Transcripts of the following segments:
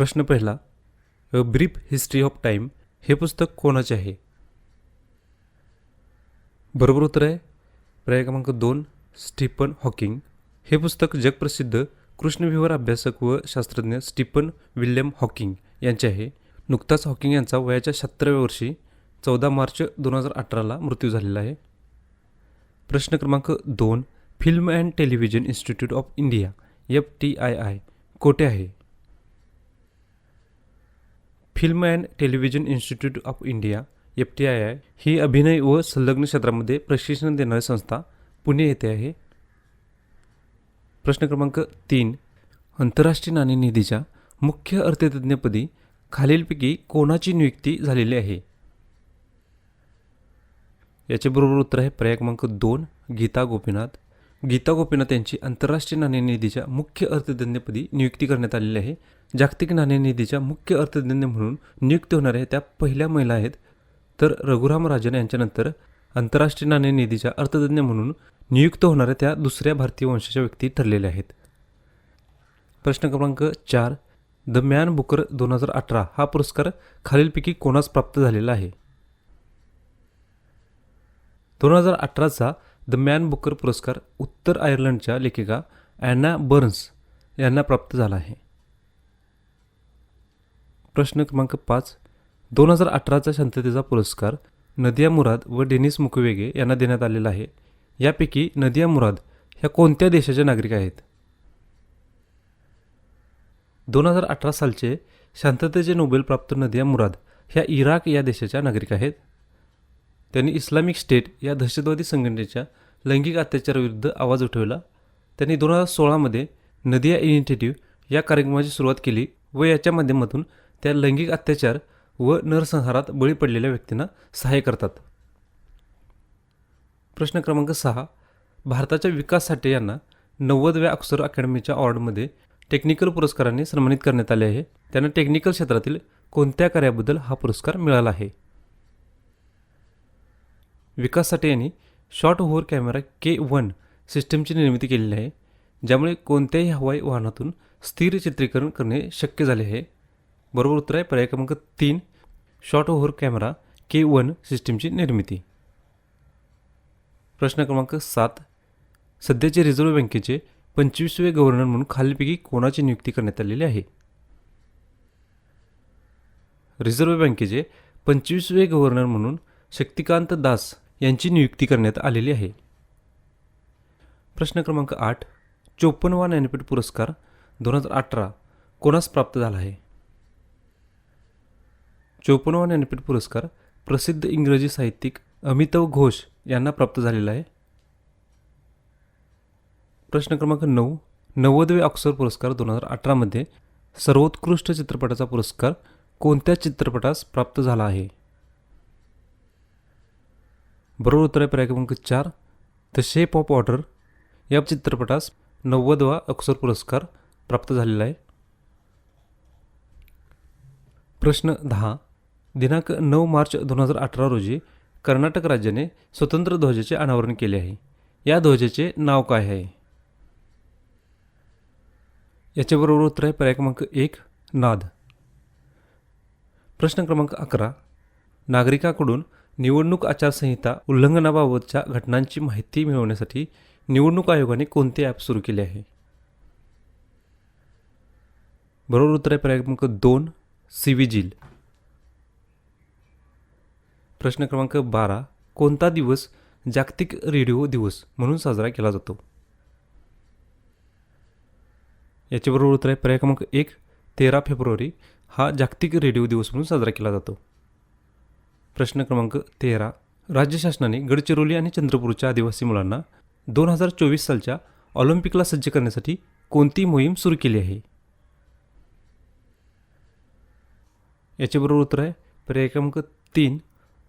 प्रश्न पहिला a brief history of time हे पुस्तक कोणाचे आहे? बरोबर उत्तर आहे पर्याय क्रमांक दोन स्टीफन हॉकिंग. हे पुस्तक जगप्रसिद्ध कृष्णविवर अभ्यासक व शास्त्रज्ञ स्टीफन विल्यम हॉकिंग यांचे आहे. नुकताच हॉकिंग यांचा वयाच्या सत्तराव्या वर्षी चौदा मार्च दोन हजार अठराला मृत्यू झालेला आहे. प्रश्न क्रमांक दोन film and television institute of India F T I I कोठे आहे? Film and television institute of India F T I I ही अभिनय व संलग्न क्षेत्रामध्ये प्रशिक्षण देणारी संस्था पुणे येथे आहे. प्रश्न क्रमांक तीन. आंतरराष्ट्रीय नाणेनिधीच्या मुख्य अर्थतज्ञपदी खालीलपैकी कोणाची नियुक्ती झालेली आहे? याचे बरोबर उत्तर आहे पर्याय क्रमांक दोन गीता गोपीनाथ. गीता गोपीनाथ यांची आंतरराष्ट्रीय नाणेनिधीच्या मुख्य अर्थतज्ञपदी नियुक्ती करण्यात आलेली आहे. जागतिक नाणेनिधीच्या मुख्य अर्थतज्ञ म्हणून नियुक्त होणाऱ्या त्या पहिल्या महिला आहेत. तर रघुराम राजन यांच्यानंतर आंतरराष्ट्रीय नाणेनिधीच्या अर्थतज्ञ म्हणून नियुक्त होणाऱ्या त्या दुसऱ्या भारतीय वंशाच्या व्यक्ती ठरलेल्या आहेत. प्रश्न क्रमांक चार द मॅन बुकर दोन हजार अठरा हा पुरस्कार खालीलपैकी कोणास प्राप्त झालेला आहे? दोन हजार अठराचा द मॅन बुकर पुरस्कार उत्तर आयर्लंडच्या लेखिका ॲना बर्न्स यांना प्राप्त झाला आहे. प्रश्न क्रमांक पाच. दोन हजार अठराचा शांततेचा पुरस्कार नदिया मुराद व डेनिस मुकवेगे यांना देण्यात आलेला आहे. यापैकी नदिया मुराद ह्या कोणत्या देशाच्या नागरिक आहेत? दोन हजार अठरा सालचे शांततेचे नोबेल प्राप्त नदिया मुराद ह्या इराक या देशाच्या नागरिक आहेत. त्यांनी इस्लामिक स्टेट या दहशतवादी संघटनेच्या लैंगिक अत्याचाराविरुद्ध आवाज उठवला. त्यांनी दोन हजार सोळामध्ये नदिया इनिशिएटिव्ह या कार्यक्रमाची सुरुवात केली व याच्या माध्यमातून त्या लैंगिक अत्याचार व नरसंहारात बळी पडलेल्या व्यक्तींना सहाय्य करतात. प्रश्न क्रमांक सहा. भारताच्या विकास साठे यांना नव्वदव्या अक्षर अकॅडमीच्या अवॉर्डमध्ये टेक्निकल पुरस्काराने सन्मानित करण्यात आले आहे. त्यांना टेक्निकल क्षेत्रातील कोणत्या कार्याबद्दल हा पुरस्कार मिळाला आहे? विकास साठे यांनी short over camera K one सिस्टमची निर्मिती केलेली आहे ज्यामुळे कोणत्याही हवाई वाहनातून स्थिर चित्रीकरण करणे शक्य झाले आहे. बरोबर उत्तर आहे पर्याय क्रमांक तीन short over camera K one सिस्टीमची निर्मिती. प्रश्न क्रमांक सात सध्याचे रिझर्व्ह बँकेचे पंचवीसवे गव्हर्नर म्हणून खालीलपैकी कोणाची नियुक्ती करण्यात आलेली आहे? रिझर्व्ह बँकेचे पंचवीसवे गव्हर्नर म्हणून शक्तिकांत दास यांची नियुक्ती करण्यात आलेली आहे. प्रश्न क्रमांक आठ चोपन्नवा ज्ञानपीठ पुरस्कार दोन हजार अठरा कोणास प्राप्त झाला आहे? चोपन्नवा ज्ञानपीठ पुरस्कार प्रसिद्ध इंग्रजी साहित्यिक अमितव घोष यांना प्राप्त झालेला आहे. प्रश्न क्रमांक नऊ नव्वदवे ऑक्सर पुरस्कार दोन हजार अठरामध्ये सर्वोत्कृष्ट चित्रपटाचा पुरस्कार कोणत्या चित्रपटास प्राप्त झाला आहे? बरोबर उत्तर आहे पर्याय क्रमांक चार द शेप ऑफ वॉटर या चित्रपटास नव्वदवा अक्षर पुरस्कार प्राप्त झालेला आहे. प्रश्न दहा दिनांक नऊ मार्च दोन हजार अठरा रोजी कर्नाटक राज्याने स्वतंत्र ध्वजाचे अनावरण केले आहे. या ध्वजाचे नाव काय आहे? याच्याबरोबर उत्तर आहे पर्याय क्रमांक एक नाद. प्रश्न क्रमांक अकरा नागरिकाकडून निवडणूक आचारसंहिता उल्लंघनाबाबतच्या घटनांची माहिती मिळवण्यासाठी निवडणूक आयोगाने कोणते ॲप सुरू केले आहे? बरोबर उत्तर आहे पर्याय क्रमांक दोन सिविजिल प्रश्न क्रमांक बारा कोणता दिवस जागतिक रेडिओ दिवस म्हणून साजरा केला जातो? याचे बरोबर उत्तर आहे पर्याय क्रमांक एक तेरा फेब्रुवारी हा जागतिक रेडिओ दिवस म्हणून साजरा केला जातो. प्रश्न क्रमांक तेरा. राज्य शासनाने गडचिरोली आणि चंद्रपूरच्या आदिवासी मुलांना दोन हजार चोवीस सालच्या ऑलिम्पिकला सज्ज करण्यासाठी कोणती मोहीम सुरू केली आहे? याच्याबरोबर उत्तर आहे पर्याय क्रमांक तीन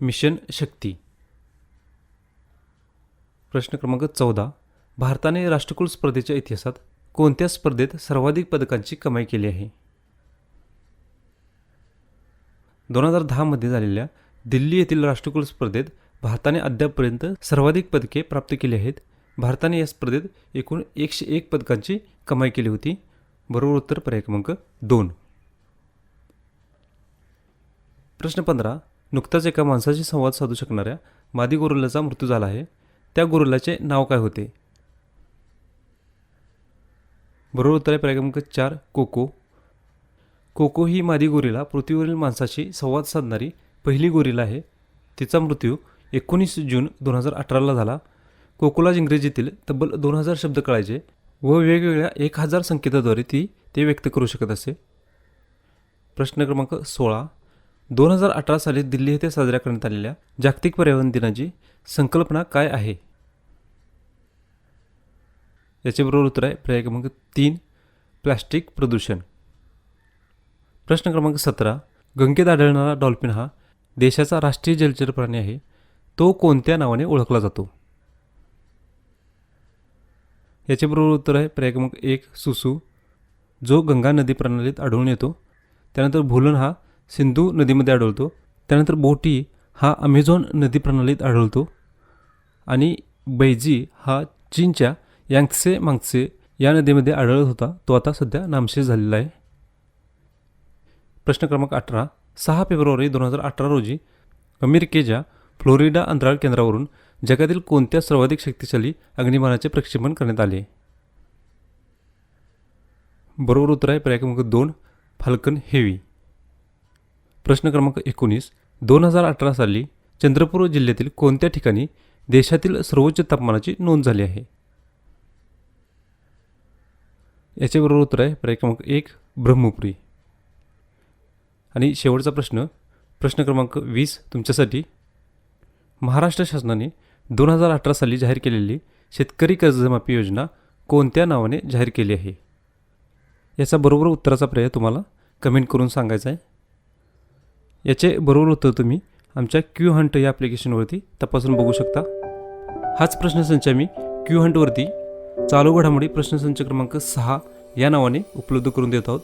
मिशन शक्ती. प्रश्न क्रमांक चौदा. भारताने राष्ट्रकुल स्पर्धेच्या इतिहासात कोणत्या स्पर्धेत सर्वाधिक पदकांची कमाई केली आहे? दोन हजार दहामध्ये झालेल्या दिल्ली येथील राष्ट्रकुल स्पर्धेत भारताने अद्यापपर्यंत सर्वाधिक पदके प्राप्त केली आहेत. भारताने या स्पर्धेत एकूण एकशे एक पदकांची कमाई केली होती. बरोबर उत्तर पर्याय क्रमांक दोन. प्रश्न पंधरा. नुकताच एका माणसाशी संवाद साधू शकणाऱ्या मादी गोरुलाचा मृत्यू झाला आहे. त्या गोरुलाचे नाव काय होते? बरोबर उत्तर आहे पर्याय क्रमांक चार कोको. कोको ही मादी गोरीला पृथ्वीवरील माणसाशी संवाद साधणारी पहिली गोरिला आहे. तिचा मृत्यू एकोणीस जून दोन हजार अठराला झाला. कोकोलाज इंग्रजीतील तब्बल दोन हजार शब्द कळायचे व वेगवेगळ्या एक हजार संकेताद्वारे ती ते व्यक्त करू शकत असे. प्रश्न क्रमांक सोळा. दोन हजार अठरा साली दिल्ली येथे साजऱ्या करण्यात आलेल्या जागतिक पर्यावरण दिनाची संकल्पना काय आहे? याच्याबरोबर उत्तर आहे पर्याय क्रमांक तीन प्लॅस्टिक प्रदूषण. प्रश्न क्रमांक सतरा. गंगेत आढळणारा डॉल्फिन हा देशाचा राष्ट्रीय जलचर प्राणी आहे तो कोणत्या नावाने ओळखला जातो? याचे बरोबर उत्तर आहे पर्याय एक सुसू जो गंगा नदी प्रणालीत आढळून येतो. त्यानंतर भुलन हा सिंधू नदीमध्ये आढळतो. त्यानंतर बोटी हा अमेझॉन नदी प्रणालीत आढळतो. आणि बैजी हा चीनच्या यांगसे मांगसे या नदीमध्ये आढळत होता. तो आता सध्या नामशेष झालेला आहे. प्रश्न क्रमांक अठरा सहा फेब्रुवारी दोन हजार अठरा रोजी अमेरिकेच्या फ्लोरिडा अंतराळ केंद्रावरून जगातील कोणत्या सर्वाधिक शक्तिशाली अग्निबाणाचे प्रक्षेपण करण्यात आले? बरोबर उत्तर आहे पर्याय क्रमांक दोन फाल्कन हेवी. प्रश्न क्रमांक एकोणीस दोन हजार अठरा साली चंद्रपूर जिल्ह्यातील कोणत्या ठिकाणी देशातील सर्वोच्च तापमानाची नोंद झाली आहे? याचे बरोबर उत्तर आहे पर्याय क्रमांक एक ब्रह्मपुरी. आणि शेवटचा प्रश्न प्रश्न क्रमांक वीस तुमच्यासाठी. महाराष्ट्र शासनाने दोन हजार अठरा साली जाहीर केलेली शेतकरी कर्जमाफी योजना कोणत्या नावाने जाहीर केली आहे? याचा बरोबर उत्तराचा पर्याय तुम्हाला कमेंट करून सांगायचा आहे. याचे बरोबर उत्तर तुम्ही आमच्या क्यू हंट या ॲप्लिकेशनवरती तपासून बघू शकता. हाच प्रश्नसंच आम्ही क्यू हंटवरती चालू घडामोडी प्रश्नसंच क्रमांक सहा या नावाने उपलब्ध करून देत आहोत.